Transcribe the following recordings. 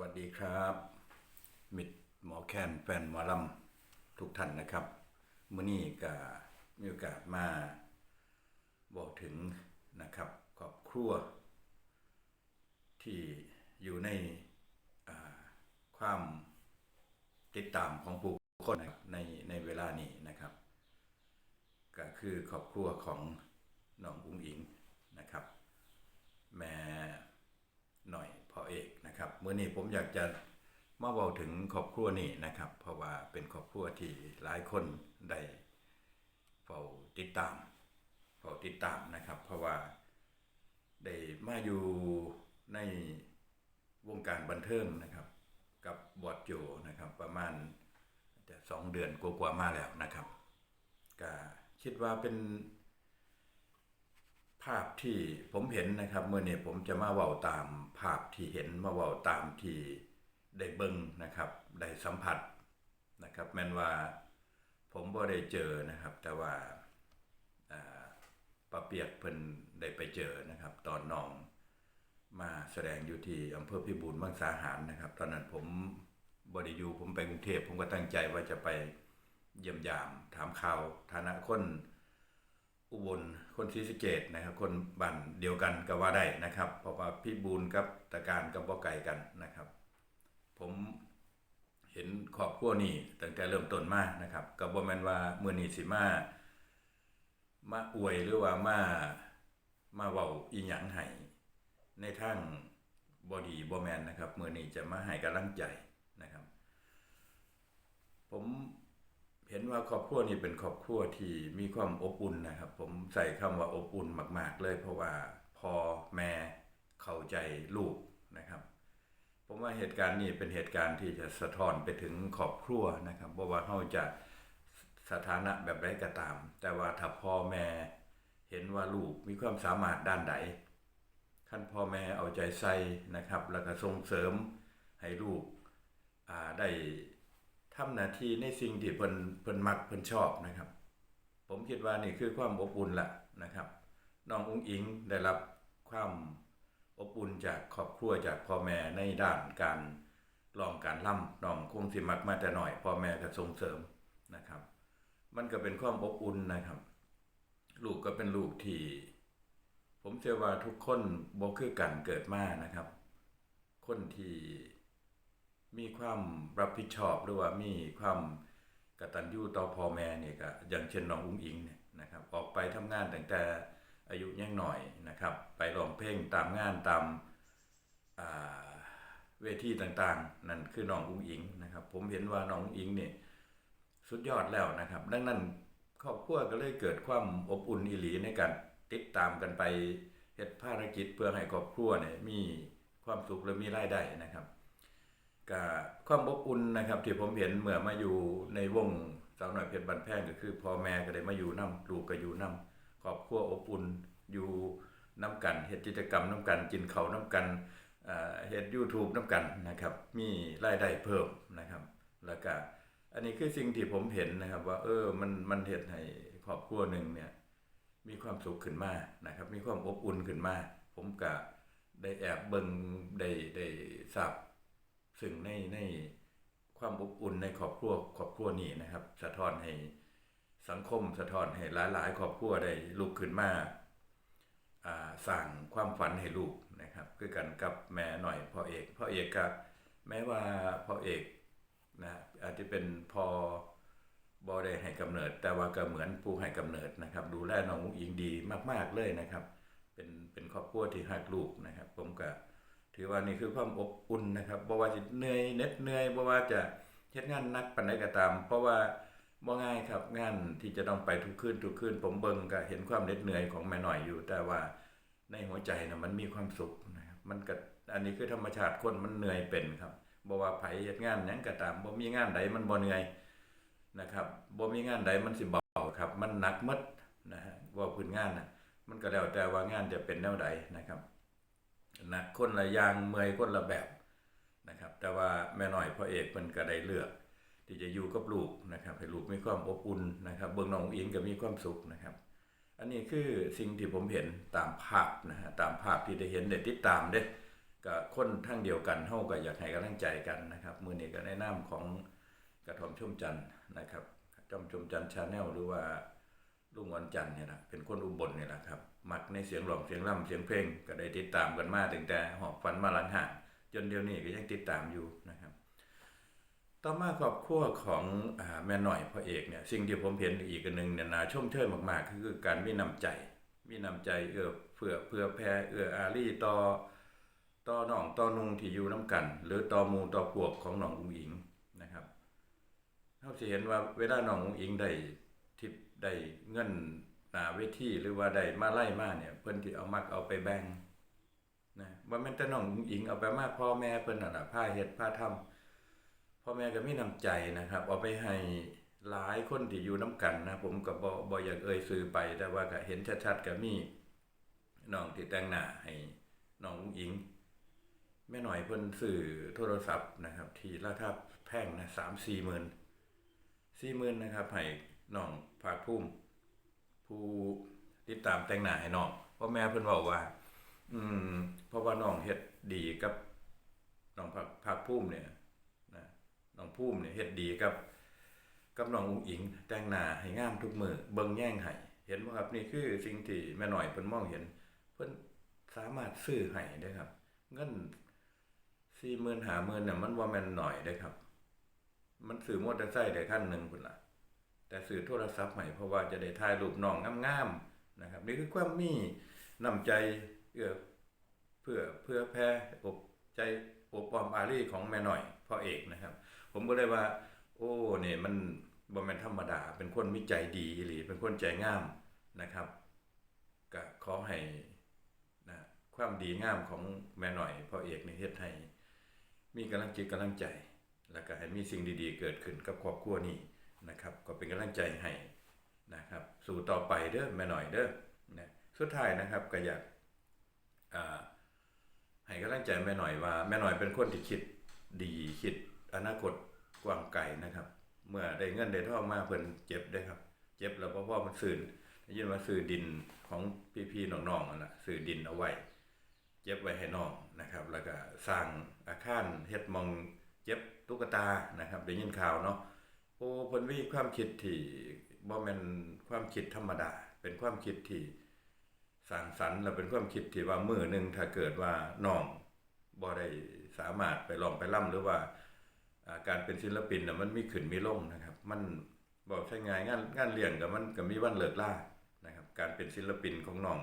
วัสดีครับ มิตรหมอแคนแฟนหมอลำทุกท่านนะครับมื่อนี้ก็มีโอกาสมาบอกถึงนะครับครอบครัว ที่อยู่ในความติดตามของผู้คนนะครับในในเวลานี้นะครับ ก็คือครอบครัวของน้องอุ้งอิงนะครับ แม่หน่อยพ่อเอก นะครับเมื่อนี้ผมอยากจะมาเบาถึงครอบครัวนี้นะครับ เพราะว่าเป็นครอบครัวที่หลายคนได้เฝ้าติดตามเฝ้าติดตามนะครับ เพราะว่าได้มาอยู่ในวงการบันเทิงนะครับ กับบอดโจนะครับ ประมาณจะสองเดือนกว่าๆมาแล้วนะครับก็คิดว่าเป็น ภาพที่ผมเห็นนะครับเมื่อนี้ผมจะมาเว้าตามภาพที่เห็นมาเว้าตามที่ได้เบิ่งนะครับได้สัมผัสนะครับแม้นว่าผมบ่ได้เจอนะครับ แต่ว่าป้าเปียกเพิ่นได้ไปเจอนะครับ ตอนน้องมาแสดงอยู่ที่อำเภอพิบูลมังสาหารนะครับ ตอนนั้นผมบ่ได้อยู่ผมไปกรุงเทพผมก็ตั้งใจว่าจะไปเยี่ยมยามถามข่าวฐานะคน อุบลคนศรีสะเกดนะครับ คนบ้านเดียวกันก็ว่าได้นะครับ เพราะว่าพี่บูลกับตะการกับบ่ไก่กันนะครับ ผมเห็นครอบครัวนี้ตั้งแต่เริ่มต้นมานะครับก็บ่แมนว่ามื้อนี้สิมามาอวยหรือว่ามามาเว้าอีหยังให้ในทางบ่ดีบ่แมนนะครับมื้อนี้จะมาให้กำลังใจนะครับ ผม เห็นว่าครอบครัวนี้เป็นครอบครัวที่มีความอบอุ่นนะครับ ผมใส่คำว่าอบอุ่นมาก ๆ เลย เพราะว่าพ่อแม่เข้าใจลูกนะครับ ผมว่าเหตุการณ์นี้เป็นเหตุการณ์ที่จะสะท้อนไปถึงครอบครัวนะครับเพราะว่าเขาจะสถานะแบบใดก็ตาม แต่ว่าถ้าพ่อแม่เห็นว่าลูกมีความสามารถด้านใดขั้นพ่อแม่เอาใจใส่นะครับ แล้วก็ส่งเสริมให้ลูกได้ ทำหน้าที่ในสิ่งที่เพิ่นเพิ่นมักเพิ่นชอบนะครับ ผมคิดว่านี่คือความอบอุ่นละนะครับน้องอุ้งอิงได้รับความอบอุ่นจากครอบครัวจากพ่อแม่ในด้านการลองการล่ำน้องคงสิมักมาแต่หน่อยพ่อแม่ก็ส่งเสริมนะครับ มันก็เป็นความอบอุ่นนะครับ ลูกก็เป็นลูกที่ ผมเชื่อว่าทุกคนบ่คือกันเกิดมานะครับ คนที่ มีความรับผิดชอบหรือว่ามีความกตัญญูต่อพ่อแม่เนี่ยก็อย่างเช่นน้องอุ้งอิงเนี่ยนะครับออกไปทำงานตั้งแต่อายุยังหน่อยนะครับ ไปร้องเพลงตามงานตามเวทีต่างๆ นั่นคือน้องอุ้งอิงนะครับ ผมเห็นว่าน้องอุ้งอิงเนี่ยสุดยอดแล้วนะครับ ดังนั้นครอบครัวก็เลยเกิดความอบอุ่นอีหลีในการติดตามกันไปเฮ็ดภารกิจเพื่อให้ครอบครัวเนี่ยมีความสุขและมีรายได้นะครับ กับความอบอุ่นนะครับ ที่ผมเห็นเมื่อมาอยู่ในวงสาวหน่อยเพชรบันแพงก็คือพ่อแม่ก็ได้มาอยู่นํลูกก็อยู่นํครอบครัวอบอุ่นอยู่นํกันเฮ็ดกิจกรรมนํกันกินเขาวนํกันเอ่อเฮ็ด YouTube นํกันนะครับ มีรายได้เพิ่มนะครับ แล้วก็อันนี้คือสิ่งที่ผมเห็นนะครับ ว่า เออมันมันเฮ็ดให้ครอบครัวหนึ่งเนี่ย มีความสุขขึ้นมานะครับ มีความอบอุ่นขึ้นมา ผมก็ได้แอบเบิ่งได้ได้ทราบ ซึ่งในในความอบอุ่นในครอบครัวครอบครัวนี้นะครับ สะท้อนให้สังคมสะท้อนให้หลายๆครอบครัวได้ลุกขึ้นมาสร้างความฝันให้ลูกนะครับคือกันกับแม่หน่อยพ่อเอกพ่อเอกก็แม้ว่าพ่อเอกนะอาจจะเป็นพอบอได้ให้กำเนิด แต่ว่าก็เหมือนผู้ให้กำเนิดนะครับ ดูแลน้องอุ๋งอิงดีมาก ๆเลยนะครับ เป็นเป็นครอบครัวที่รักลูกนะครับ ผมก็ ถือว่านี่คือความอบอุ่นนะครับบ่ว่าจะเหนื่อยเน็ดเหนื่อยบ่ว่าจะเฮ็ดงานหนักปานใดก็ตาม เพราะว่าบ่ง่ายครับงานที่จะต้องไปทุกคืนทุกคืนผมเบิ่งก็เห็นความเหน็ดเหนื่อยของแม่หน้อยอยู่ แต่ว่าในหัวใจน่ะมันมีความสุขนะครับมันก็อันนี้คือธรรมชาติคนมันเหนื่อยเป็นครับบ่ว่าไผเฮ็ดงานหยังก็ตามบ่มีงานใดมันบ่เหนื่อยนะครับบ่มีงานใดมันสิเบาครับ มันหนักมดนะฮะว่าพื้นงานน่ะมันก็แล้วแต่ว่างานจะเป็นแนวใดนะครับ นะคนละอย่างเมื่อยคนละแบบนะครับ แต่ว่าแม่หน้อยพ่อเอกเพิ่นก็ได้เลือก ที่จะอยู่กับลูกนะครับให้ลูกมีความอบอุ่นนะครับ เบิ่งน้องอิงก็มีความสุขนะครับ อันนี้คือสิ่งที่ผมเห็นตามภาพนะฮะตามภาพที่ได้เห็นได้ติดตามเด้ก็คนทั้งเดียวกันเฮาก็อยากให้กำลังใจกันนะครับมือนี้ก็ในนามของกระทอมชมจันนะครับกระท่อมชุมจันชาแนลหรือว่าลุงวันจันเนี่ยนะเป็นคนอุบลเนี่ยนะครับ มักในเสียงร้องเสียงร่ำเสียงเพลงก็ได้ติดตามกันมาตั้งแต่หอบฝันมาหลังห่างจนเดี๋ยวนี้ก็ยังติดตามอยู่นะครับ ต่อมาครอบครัวของอแม่หน่อยพ่อเอกเนี่ยสิ่งที่ผมเห็นอีกอันหนึ่งเนี่ยนาชมเชยมากๆคือการมีน้ำใจ มีน้ำใจเอื้อเผื่อเผื่อแผ่เอื้ออารีต่อต่อน้องต่อนุงที่อยู่น้ำกัน หรือต่อมูต่อพวกของน้องอุ๋งอิงนะครับเราสิเห็นว่าเวลาน้องอุ๋งอิงได้ทิปได้เงิน นาเวทีหรือว่าได้มาไล่มาเนี่ย เพิ่นที่เอามักเอาไปแบ่งนะว่าแม่นแต่น้องอุ๋งอิงเอาไปมากพ่อแม่เพิ่นน่ะล่ะพาเฮ็ดพาทำพ่อแม่ก็มีน้ำใจนะครับ เอาไปให้หลายคนที่อยู่น้ำกันนะผมก็บ่บ่อยากเอ่ยซื้อไป แต่ว่าก็เห็นชัดๆก็มีน้องที่แต่งหน้าให้น้องอุ๋งอิง แม่หน่อยเพิ่นซื้อโทรศัพท์นะครับ ที่ราคาแพงนะ3-4หมื่น4หมื่นนะครับให้น้องภาคภูมิ ผู้ติดตามแต่งหน้าให้น้องเพราะแม่เพิ่นเว้าว่า อืม เพราะว่าน้องเฮ็ดดีกับน้องภาคภาคภูมิเนี่ยนะน้องภูมิเนี่ยเฮ็ดดีกับ กับน้องอุ๋งอิง แต่งหน้าให้งามทุกมือเบิ่งแย่งให้เห็นบ่ครับนี่คือสิ่งที่แม่หน้อยเพิ่นมองเห็น เพิ่นสามารถซื้อให้ได้ครับ เงิน40,000 50,000น่ะมันบ่แม่นน้อยเด้ครับ มันซื้อมอเตอร์ไซค์ได้คันหนึงพุ่นล่ะ แต่ซื้อโทรศัพท์ให้เพราะว่าจะได้ถ่ายรูปน้องงามๆนะครับ นี่คือความมีน้ำใจเอื้อเพื่อเพื่อแผ่อบใจอบอ้อมอารีของแม่หน้อยพ่อเอกนะครับ ผมก็เลยว่า โอ้เนี่ยมันบ่แม่นธรรมดา เป็นคนมีใจดีอีหลีเป็นคนใจงามนะครับก็ขอให้นะความดีงามของแม่หน่อยพ่อเอกในเฮ็ดให้มีกำลังจิตกำลังใจ แล้วก็ให้มีสิ่งดีๆ เกิดขึ้นกับครอบครัวนี้ นะครับ ก็เป็นกำลังใจให้นะครับ สู่ต่อไปเด้อแม่หน่อยเด้อนะสุดท้ายนะครับก็อยากอ่าให้กำลังใจแม่หน่อยว่า แม่หน่อยเป็นคนที่คิดดีคิดอนาคตกว้างไกลนะครับ เมื่อได้เงินได้ทองมาเพิ่นเจ็บได้ครับ เจ็บแล้วพราะว่ามันซื้อได้ยินว่าซื้อดินของพี่ๆน้องๆนั่นนะซื้อดินเอาไว้เจ็บไว้ให้น้องนะครับ แล้วก็สร้างอาคารเฮ็ดมองเจ็บตุ๊กตานะครับได้ยินข่าวเนาะ โอ้เพิ่นมีความคิดที่บ่แม่นความคิดธรรมดา เป็นความคิดที่สร้างสรรค์และเป็นความคิดที่ว่ามือหนึ่งถ้าเกิดว่าน้องบ่ได้สามารถไปลองไปล่ำหรือว่าการเป็นศิลปินน่ะมันมีขึ้นมีลงนะครับ มันบอกใช่ไงายงานงานเลี้ยงกับมันก็มีวันเลิกล่านะครับการเป็นศิลปินของน้อง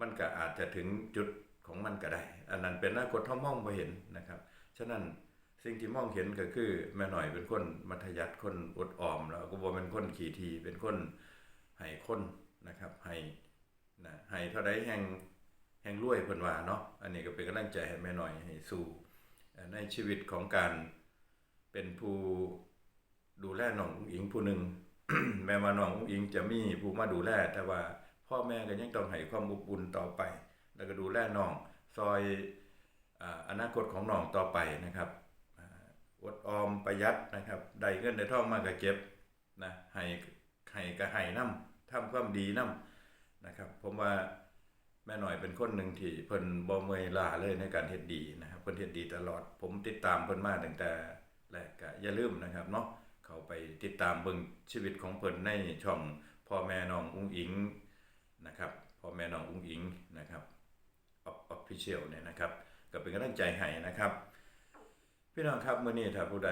มันก็อาจจะถึงจุดของมันก็ได้ อันนั้นเป็นอนาคตท่ามองบ่เห็นนะครับ ฉะนั้น สิ่งที่มองเห็นก็คือ แม่หน่อยเป็นคนมัธยัติคนอดออม แล้วก็บ่เป็นคนขี้ทีเป็นคนให้คนนะครับให้นะให้เท่าใดแห่งแห่งรวยเพิ่นว่าเนาะอันนี้ก็เป็นกำลังใจให้แม่หน้อยให้สู่ในชีวิตของการเป็นผู้ดูแลน้องอุ๋งอิงผู้หนึ่งแม้ว่าน้องอุ๋งอิงจะมีผู้มาดูแล แต่ว่าพ่อแม่ก็ยังต้องให้ความอบอุ่นต่อไป แล้วก็ดูแลน้องซอยออนาคตของน้องต่อไปนะครับ อดออมประหยัดนะครับได้เงินได้ทองมาก็เก็บนะให้ให้ก็ให้นํทำความดีนํนะครับ ผมว่าแม่หน่อยเป็นคนหนึ่งที่เพิ่นบ่เมยลาเลยในการเฮ็ดดีนะครับเพิ่นเฮ็ดดีตลอด ผมติดตามเพิ่นมาตั้งแต่แรกก็อย่าลืมนะครับเนาะเขาไปติดตามเบิ่งชีวิตของเพิ่นในช่องพ่อแม่น้องอุ้งอิงนะครับพ่อแม่น้องอุ้งอิงนะครับออฟฟิเชียลเนี่ยนะครับ ก็เป็นกำลังใจให้นะครับ พี่น้องครับมื้อนี้ถ้าผู้ใด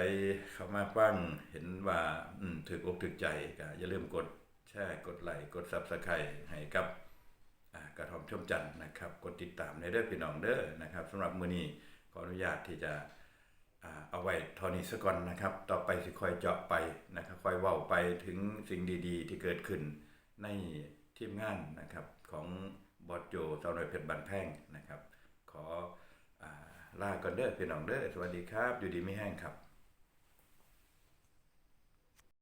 เข้ามาฟังเห็นว่าอืมถูกอกถูกใจก็อย่าลืมกดแชร์กดไลค์กด Subscribe ให้กับอ่ากระทอมชมจันทร์นะครับ กดติดตามในเด้อพี่น้องเด้อนะครับสำหรับมื้อนี้ขออนุญาตที่จะอ่าเอาไว้เท่านี้ซะก่อนนะครับ ต่อไปสิค่อยเจาะไปนะครับค่อยเว้าไปถึงสิ่งดีๆ ที่เกิดขึ้นในทีมงานนะครับของบอสโจสาวน้อยเพชรบันแพงนะครับ ขอ ลาก่อนเด้อพี่น้องเด้อสวัสดีครับ อยู่ดีไม่แห้งครับ